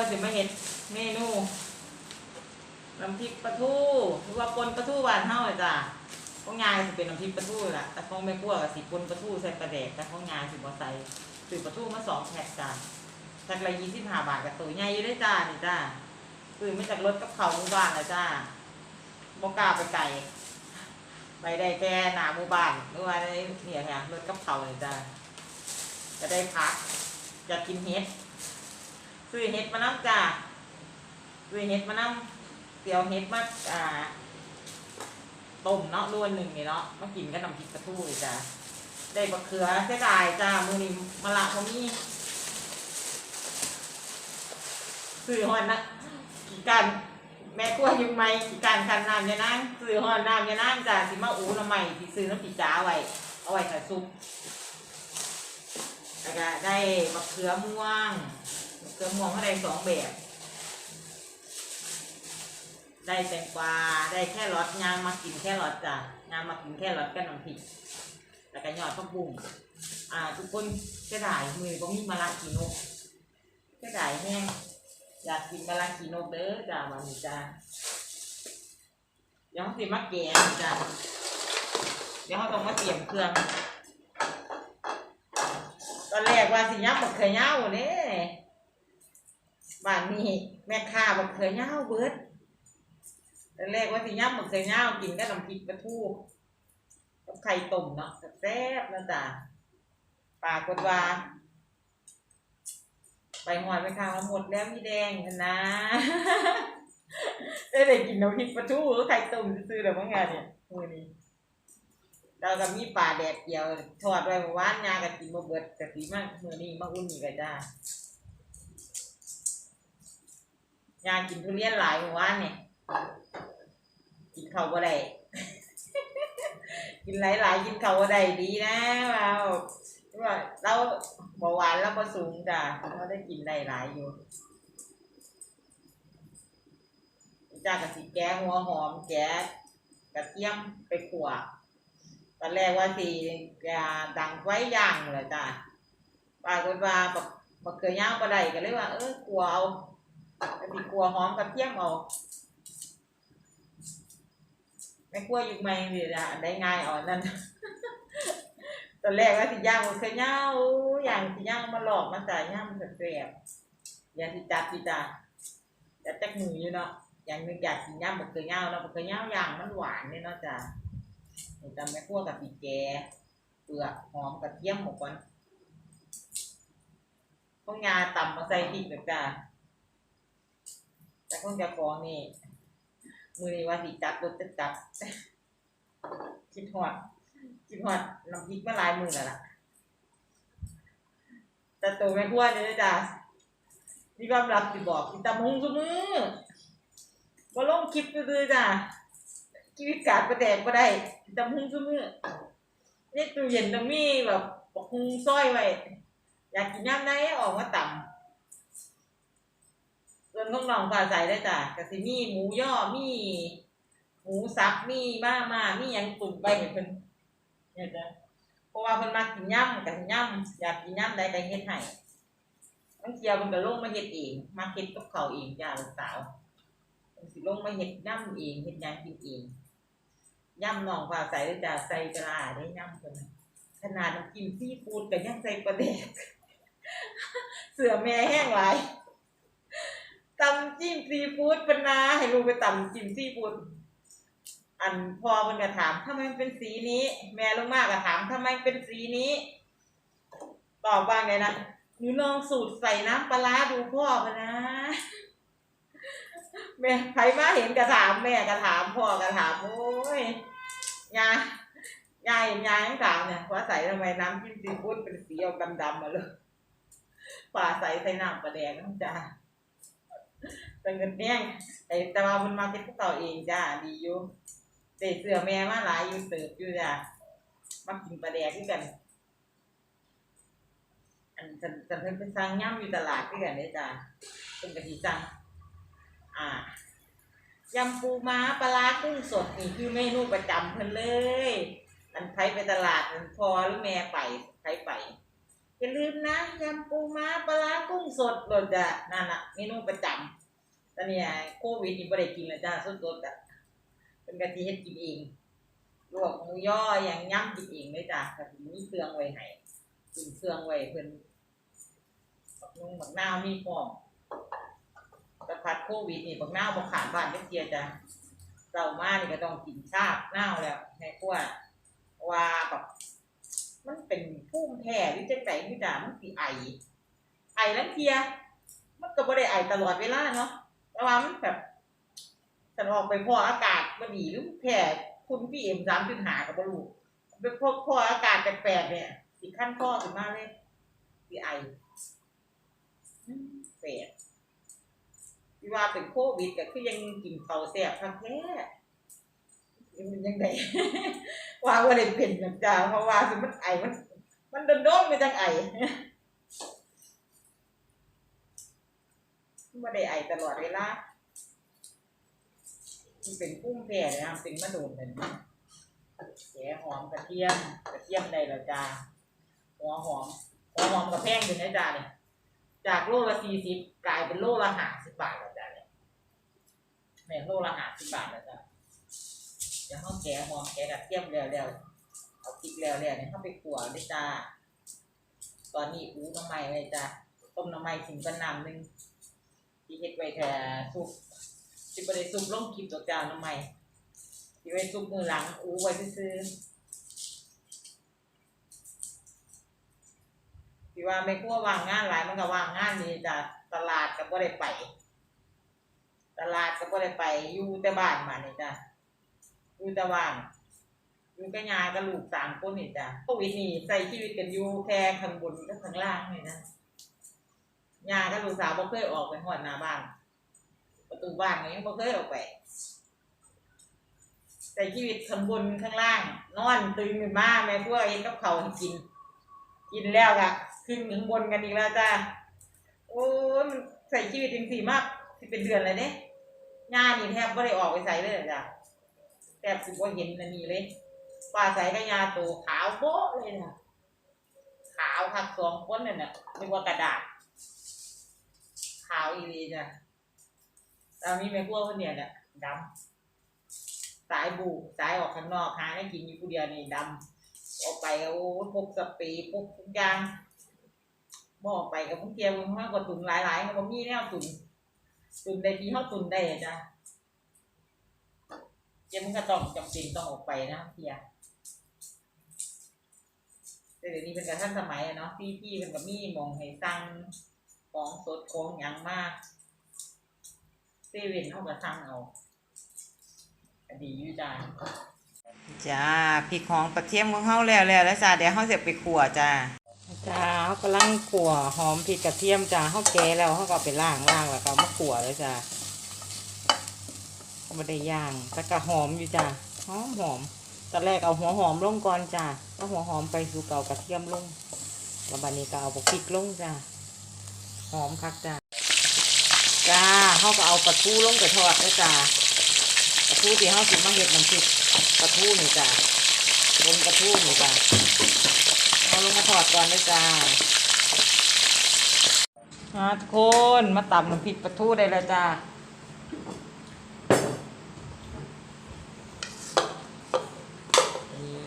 ว่าจะมาเห็นเมนูน้ำพริกปลาทูหรือว่าปนปลาทูหวานเท่าเลยจ้ะของยายสิเป็นน้ำพริกปลาทูล่ะ แต่ของแม่กลัวกับสิปนปลาทูใส่ปลาแดกแต่ของยายสิบ่ใส่ซื้อปลาทูมาสองแพ็คจ้ะแพ็คละยี่สิบห้าบาทกับตัวใหญ่อยู่ได้จ้านี่จ้าซื้อมาจากรถกับเขาหมู่บ้านเลยจ้าบกล้าไปไกลไปได้แค่หนาหมู่บ้านหรือว่าได้เนี่ยค่ะรถกับเขาเลยจ้าจะได้พักจะกินเห็ด ซื้อเห็ดมาน้ำจ้าซื้อเห็ดมาน้ำเตียวเห็ดมาอ่าต้มเนาะรวนหนึ่งนี่เนาะมากินกับน้ำพริกปลาทูเลยจ้าได้บะเขือเสียดายจ้ามือนี้มะละเขามีซื้อหอนนะกี่กันแม่กลัวยุ่งไหมกี่กันคันน้ำยานั่งซื้อหอนน้ำยานั่งจ้าสิมาอูน้ำใหม่ที่ซื้อน้ำปีจ้าไว้เอาไว้ใส่ซุปแล้วก็ได้บะเขือม่วง เกลือม่วงเขาได้สองแบบ ได้แตงกวาได้แค่รสยางมากินแค่รสจ้ะยางมากินแค่รสกับน้ำพริกแล้วก็ยอดผักบุ้งอ่า ทุกคนเสียดายมือก็มีมะระกีนกเสียดายแห้งอยากกินมะระกีนกเด้อจ้ะวันนี้จ้ะเดี๋ยวเขาสิมาแกงจ้ะเดี๋ยวเขาต้องมาเตรียมเครื่องตอนแรกว่าสิยับบักเขยเน่าเนี่ย บ้านนี้แม่ค้าบักเขยเน่าเบิดตอนแรกว่าสิยับบักเขยเน่ากินกับน้ำพริกปลาทูกับไข่ต้มเนาะแซ่บนะจ๊ะปากกดว่าไปหอยไปข้าวมาหมดแล้วพี่แดงนะได้ได้กินน้ำพริกปลาทูกับไข่ต้มซื้อๆแล้วมั้งไงเนี่ยมือนี้เราก็มีปลาแดดเดียว ทอดไว้เมื่อวานยากันกินมาเบิดกะสีมากมือนี้มาอุ่นอีกแล้วจ้า ยากินทุเรียนหลายเมื่อวานเนี่ยกินเขาวบ่ได้ กินหลายๆกินเขาวบ่ได้ดีนะเราว่าเราเบาหวานเราก็สูงจ้ะเราได้กินได้หลายอยู่จ้ากะสิแกะหัวหอมแกะกระเทียมไปขั่วตอนแรกว่าสีจะดังไว้ย่างเลยจ้ะปรากฏว่าบักบักเกยย่างก็ได้ก็เลยว่า เออกลัวเอา ก็สิกลัวหอมกับเทียมเอาไม่กลัวอยู่ไหมนี่ละได้ง่ายอ่อนนั่นตอนแรกว่าสิย่างบักเกยย่างโอ้อย่างสิย่างมาหลอกมาจ่ายย่างมันแสบอย่างสิจับสิจ้ะจับจักมืออยู่เนาะอย่างนึงอยากกินย่างบักเกยย่างเนาะบักเกยย่างย่างมันหวานเนี่ยเนาะจ้ะนี่จำแม่คั่วกับปีแกเปลือกหอมกระเทียมหมกก่อนพวกงาต่ำมาใส่พริกหนึ่งจ้า แต่คนจะกองนี่ มือนี้ว่าสิจัดรถจะจัดคิดหอด คิดหอดน้ำพริกมาหลายมือแล้วล่ะ แต่ตัวแม่คั่วเนี่ยจ้ามีความลับสิบอกกินตำหงซุมือบ่ลงคลิปซื่อจ้าชีวิตกาดประแดกก็ได้ตำหุงซุมือเนี่ยตู้เย็นตรงนี้แบบบอกหุงซอยไว้ อยากกินย่ำได้ออกมาต่ำ ส่วนของน้องฝ่าใสได้จ้ะกะสิมีหมูย่อมีหมูสับมีมามามีหยังตุ่นไปเห็นเพิ่นเนี่ยจ้ะเพราะว่าเพิ่นมากินย่ำกับย่ำอยากกินย่ำได้ก็เฮ็ดให้บางเทียเพิ่นก็ลงมาเฮ็ดเองมาเฮ็ดกับเขาวเองจ้าลูกสาวเพิ่นสิลงมาเฮ็ดย่ำเองเฮ็ดหยังกินเองย่ำหนองปลาใส่เลยจ้ะใส่กระลาได้ย่ำคนน่ะขนาดน้ำกินซีฟู้ดก็ยังใส่ปลาแดก เสือแม่แห้งหลาย ตำจิ้มซีฟู้ดเป็นนาให้ลูกไปตำจิ้มซีฟู้ดอันพอมันก็ถามทำไมมันเป็นสีนี้ แม่ลงมากก็ถามทำไมเป็นสีนี้ตอบว่าไงนะหนูลองสูตรใส่น้ำปลาดูพ่อพนะ แม่ใครมาเห็นกระถามแม่กระถามพ่อกระถามโอ้ยยายยายเห็นยายยังถามเนี่ยว่าใส่ทำไมน้ำจิ้มซีฟู้ดเป็นสีออกดำๆมาเลยป่าใส่ใส่น้ำปลาแดงน้ำจ้า เป็นเงินแดงแต่แต่ว่ามันมาเป็นพวเราเองจ้าดีอยู่เตะเสือแม่มาหลายอยู่เติบอยู่จ้ามากินปลาแดงด้วยกัน อันฉันฉันเพิ่งไปสั่งย่ำอยู่ตลาดด้วยกันเนี่ยจ้าเป็นกะทิสั่งอ่ายำปูม้าปลากุ้งสดนี่คือเมนูประจำเพิ่นเลย อันใครไปตลาดอันพอหรือแม่ไปใครไปอย่าลืมนะยำปูม้าปลากุ้งสดโดดจ้ะนั่นน่ะเมนูประจำ อนเนี้ยโควิดนี่บ่ได้กินแล้วจ้าสดๆอะเป็นกะทิเฮ็ดกินเองลวกหมูย่ออย่างย่ำกินเองเลยจ้ะกะทิมีเครื่องไว้ให้กินเครื่องไว้เพิ่นบักนุ่งบักนาวมีพร้อมแต่พัดโควิดนี่บักนาวบ่ขาดบ้านจักเทียจ้ะเจ้ามานี่ก็ต้องกินชาบนาวแล้วแม่กลัวว่าแบบมันเป็นภูมิแพ้หรือจังไดพี่จ๋ามันสิไอไอแล้วเทียมันก็บ่ได้ไอตลอดเวลาเนาะ แต่ว่ามันแบบฉันออกไปพออากาศบ่ดีหรือแพ้คุณพี่เอ็มสามจุดหากับบลูไปพวกพออากาศแปลกๆเนี่ยสิขั้นข้อขึ้นมาเลยสิไอแปลกที่ว่าเป็นโควิดก็คือยังกินข้าแซ่บคักแท้มันยังไงว่าว่าได้เป็นแบบจ้าเพราะว่าคือมันไอมัน มันโดนๆไปจังไอ ไม่ได้ไอตลอดเวลามันเป็นพุ่มแผ่นะครับเป็นมะโดนเป็นแกหอมกระเทียมกระเทียมได้แล้วจ้าหัวหอมหัวหอมกับแพงอยู่นะจ้าเนี่ยจากโลละสี่สิบกลายเป็นโลละห้าสิบบาทแล้วจ้าเนี่ยแม่โลละห้าสิบบาทแล้วจ้าเดี๋ยวเขาแกหอมแกกระเทียมแล้วแล้วเอาพริกแล้วแล้วเนี่ยเขาไปขัวเลยจ้าตอนนี้อู้น้ำใหม่เลยจ้าต้มน้ำใหม่ถึงกันน้ำหนึ่ง ที่เฮ็ดไว้แค่ซุปสิบ่ได้ซุปลงคลิปตัวจานน้ำใหม่สิไว้ซุปมือหลังอู้ไว้ซื่อๆที่ว่าไม่กลัวว่างงานหลายมันก็ว่างงานนี่จ้ะตลาดก็บ่ได้ไป ตลาดก็บ่ได้ไปอยู่แต่บ้านมานี่จ้ะอยู่แต่บ้านอยู่กับยายกับลูกสามคนนี่จ้ะโควิดนี่ใช้ชีวิตกันอยู่แค่ข้างบนกับข้างล่างนี่นะ ยากับลูกสาวบ่เคยออกไปหอดหน้าบ้าน ประตูบ้านก็ยังบ่เคยออกไปแต่ชีวิตข้างบนข้างล่าง นอนตื่นขึ้นมาแม่พวกเองกับเขาให้กิน กินแล้วก็ขึ้นข้างบนกันอีกแล้วจ้าโอ้มันใส่ชีวิตจริงๆมากสิเป็นเดือนเลยเนี่ยย่านี่แทบบ่ได้ออกไปใส่เลยจ้ะแทบสิบ่าเห็นอันนี้เลยป้าใส่กับยาโตขาวโบ๊ะเลยนะขาวทักสองคนเนั่นน่ะนึกว่ากระดาษ อีรีจ้ะตอนนี้แม่พวคนเนี่ยแหละดำสายบูสายออกข้างนอกหาให้กินอยู่ผู้เดียวนี่ดำออกไปโอ้พกสปรย์พกทุกอย่างบอกไปกับพวกเทียมมากกว่าตุนหลายๆมันก็มีแนวตุนตุนได้ทีเขาตุนได้จ้ะเจ้ามันก็ต้องจำเป็นต้องออกไปนะเทียแต่เดี๋ยวนี้เป็นการทันสมัยอะเนาะพี่พี่มันก็มีหมองให้สั่ง ของสดของหยังมากเซเว่นเขาก็สั่งเอาก็ดีอยู่จ้าจ้าพริกหอมกระเทียมของเขาแล้วแล้วแล้วจ้าเดี๋ยวเขาจะไปขั่วจ้าจ้าเขากำลังขั่วหอมพริกกระเทียมจ้าเขาแกะแล้วเขาก็เอาไปล้างล้างแล้วก็เอามาขั่วเลยจ้าก็ไม่ได้ย่างแต่ก็หอมอยู่จ้าหอมหอมตอนแรกเอาหัวหอมลงก่อนจ้าแล้วหัวหอมไปสู่เกากระเทียมลงแล้วบัดนี้ก็เอาพริกลงจ้า หอมคักจ้าจ้าเขาก็เอาปลาทูลงไปทอดนะจ้าปลาทูที่เขาสิมาเห็ดน้ำพริกปลาทูนี่จ้าบนปลาทูนี่จ้าเอาลงมาทอดก่อนเลยจ้ามาทุกคนมาตำน้ำพริกปลาทูได้แล้วจ้านี่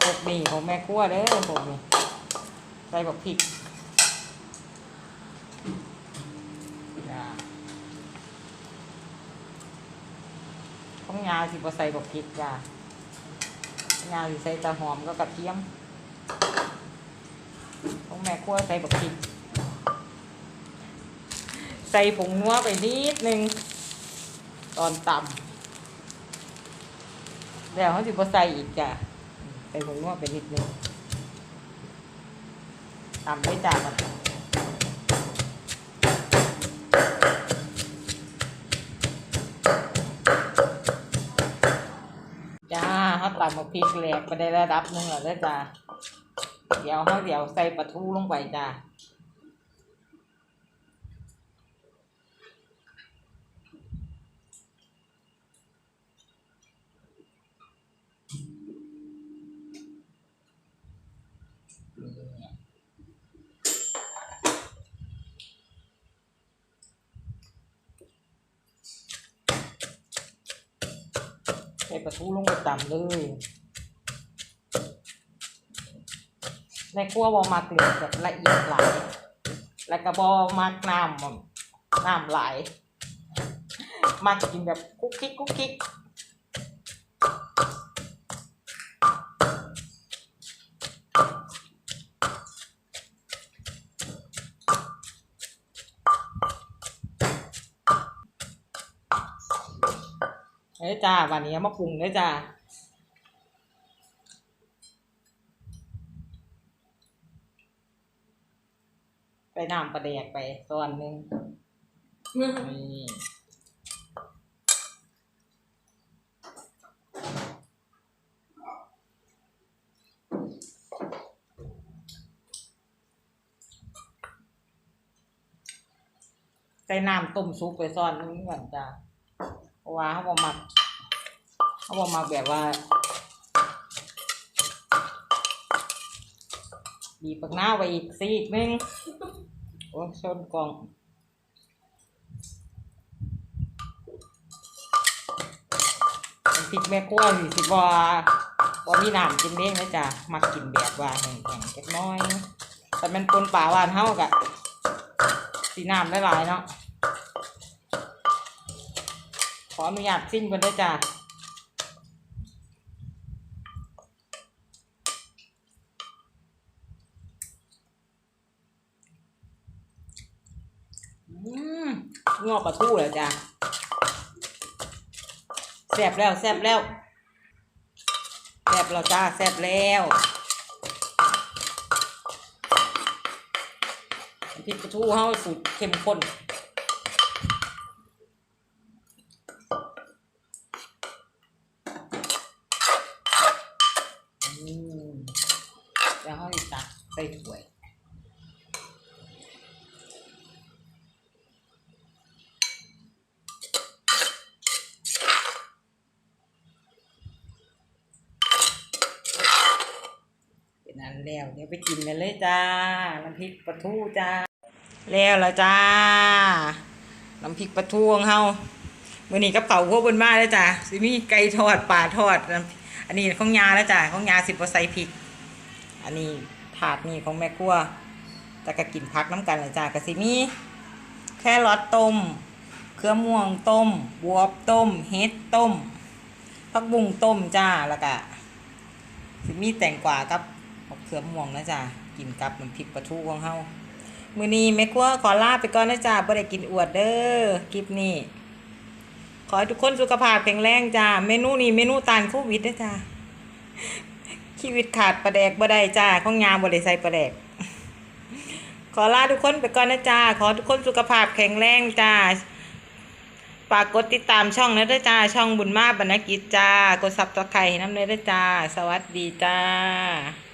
พวกนี่ของแม่ครัวเด้อพวกนี้ใส่บักพริก จ้าของ ยาสิบ่ใส่บักพริกจ้ายาสิใส่ตะหอมก็กระเทียมของแม่ครัวใส่บักพริก ใส่ผงนัวไปนิดนึง ตอนตำแล้วเขาสิบ่ใส่อีกจ้ะใส่ผงนัวไปนิดนึงตำด้วยจ้า ตำมาพริกแหลกไปได้ระดับหนึ่งแล้วจ้าเดี๋ยวเขาเดี๋ยวใส่ปลาทูลงไปจ้า ใส่ปลาทูลงไปตำเลยในครัวบอมากเหลือแบบละเอียดหลาย แล้วก็บอมากน้ำน้ำไหลาย มากกินแบบกุ๊กกิ๊กกุ๊กกิ๊ก เอ้ยจ้าวันนี้มาปรุงเลยจ้าไปน้ำปลาแดกไปส่วนหนึ่งนี่ใส่น้ำต้มซุปไปซ่อนหนึงก่อนจ้ะเพ ราะว่าเขาบอกมักเขาบอกมักแบบว่าบีบปักหน้าวไปอีกซีกหนึงโอ้ชนกล่องพริกแม่ครัวสิสิบ่บ่มีน้ำกินเด้งนะจ๊ะมักกินแบบว่าแห้งๆจักน้อย แต่มันปนป่าหวานเฮากะสีน้ำหลายเนาะ ออนุญาตซิ้นกันได้จ้ะอืมงอกปลาทูเลยจ้ะแซ่บแล้วแซ่บแล้วแซ่บแล้วจ้าแซ่บแล้วพริกปลาทูเฮาสูตรเข้มข้นอืมแล้วเฮาอีกตัก ใส่ถ้วยเป็นอันแล้วเดี๋ยวไปกินกันเลยจ้า น้ำพริกปลาทูจ้า แล้วล้วจ้า น้ำพริกปลาทูของเฮาเมื่อนี้กับเป่าพวกบนมาแล้วจ้าสิมีไก่ทอดปลาทอด อันนี้ของยาแล้วจ้าของยาสิบใส่พริก อันนี้ ถาดนี้ของแม่ครัวแต่ก็กินพักน้ำกันเลยจ้ากะสิมีแค่รอทต้ม เครือม่วงต้มบวบต้ม เฮ็ดต้มผักบุ้งต้มจ้าแล้วก็สิมีแตงกวากับมะเขือม่วงนะจ๊ะกินกับน้ำพริกปลาทูของเฮามือนี้แม่ครัวขอลาไปก่อนนะจ๊ะบ่ได้กินอวดเด้อคลิปนี้ขอให้ทุกคนสุขภาพแข็งแรงจ้า เมนูนี้เมนูตานโควิดนะจ้า ชีวิตขาดประแดกบ่ได้จ้าของยามบ่ได้ใส่ประแดก ขอลาทุกคนไปก่อนนะจ้า ขอทุกคนสุขภาพแข็งแรงจ้าฝากกดติดตามช่องนะด้วยจ้า ช่องบุญมาบรรณกิจจ้า กดซับตะไคร้น้ำเลยด้วยจ้า สวัสดีจ้า